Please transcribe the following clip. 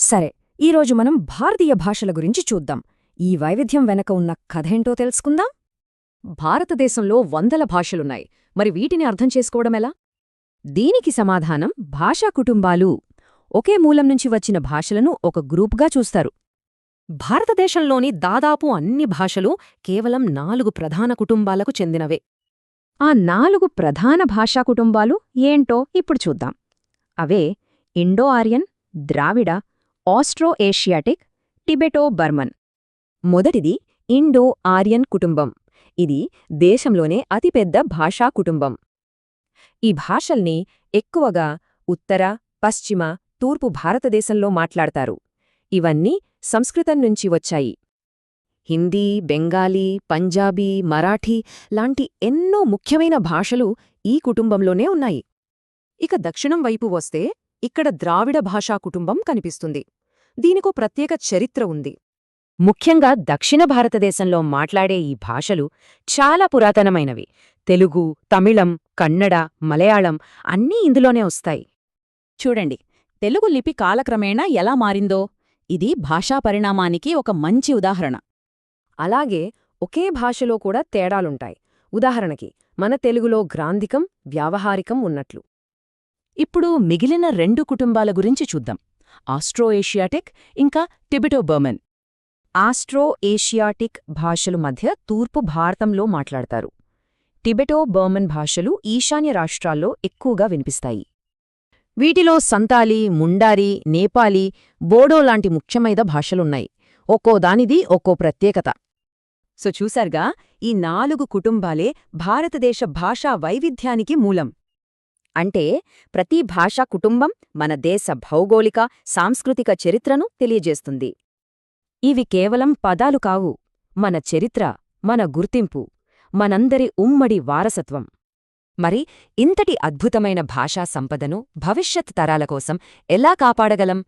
సరే ఈరోజు మనం భారతీయ భాషల గురించి చూద్దాం. ఈ వైవిధ్యం వెనక ఉన్న కథేంటో తెలుసుకుందాం? భారతదేశంలో వందల భాషలున్నాయి. మరి వీటిని అర్థం చేసుకోవడమెలా దీనికి సమాధానం భాషా కుటుంబాలు ఒకే మూలం నుంచి వచ్చిన భాషలను ఒక గ్రూప్గా చూస్తారు. భారతదేశంలోని దాదాపు అన్ని భాషలు కేవలం నాలుగు ప్రధాన కుటుంబాలకు చెందినవే. ఆ నాలుగు ప్రధాన భాషా కుటుంబాలు ఏంటో ఇప్పుడు చూద్దాం. అవే Indo Aryan Dravida Austro Asiatic Tibeto Burman మొదటిది ఇండో ఆర్యన్ కుటుంబం. ఇది దేశంలోనే అతిపెద్ద భాషా కుటుంబం. ఈ భాషల్ని ఎక్కువగా ఉత్తర పశ్చిమ తూర్పు భారతదేశంలో మాట్లాడతారు. ఇవన్నీ సంస్కృతం నుంచి వచ్చాయి. హిందీ బెంగాలీ పంజాబీ మరాఠీ లాంటి ఎన్నో ముఖ్యమైన భాషలు ఈ కుటుంబంలోనే ఉన్నాయి. ఇక దక్షిణం వైపు వస్తే ఇక్కడ ద్రావిడ భాషా కుటుంబం కనిపిస్తుంది. దీనికో ప్రత్యేక చరిత్ర ఉంది. ముఖ్యంగా దక్షిణ భారతదేశంలో మాట్లాడే ఈ భాషలు చాలా పురాతనమైనవి. తెలుగు తమిళం కన్నడ మలయాళం అన్నీ ఇందులోనే వస్తాయి. చూడండి తెలుగు లిపి కాలక్రమేణా ఎలా మారిందో. ఇది భాషా పరిణామానికి ఒక మంచి ఉదాహరణ. అలాగే ఒకే భాషలో కూడా తేడాలుంటాయి. ఉదాహరణకి మన తెలుగులో గ్రాంధికం వ్యావహారికం ఉన్నట్లు. ఇప్పుడు మిగిలిన రెండు కుటుంబాల గురించి చూద్దాం. ఆస్ట్రో ఏషియాటిక్ ఇంకా టిబెటో బర్మన్ ఆస్ట్రో ఏషియాటిక్ భాషలు మధ్య తూర్పు భారతంలో మాట్లాడతారు. టిబెటో బర్మన్ భాషలు ఈశాన్య రాష్ట్రాల్లో ఎక్కువగా వినిపిస్తాయి. వీటిలో సంతాలి ముండారి నేపాలీ బోడో లాంటి ముఖ్యమైన భాషలున్నాయి. ఒక్కో దానిది ఒక్కో ప్రత్యేకత. సో చూసారుగా ఈ నాలుగు కుటుంబాలే భారతదేశ భాషా వైవిధ్యానికి మూలం. అంటే ప్రతి భాషా కుటుంబం మన దేశ భౌగోళిక సాంస్కృతిక చరిత్రను తెలియజేస్తుంది. ఇవి కేవలం పదాలు కావు. మన చరిత్ర మన గుర్తింపు మనందరి ఉమ్మడి వారసత్వం. మరి ఇంతటి అద్భుతమైన భాషా సంపదను భవిష్యత్ తరాల కోసం ఎలా కాపాడగలం?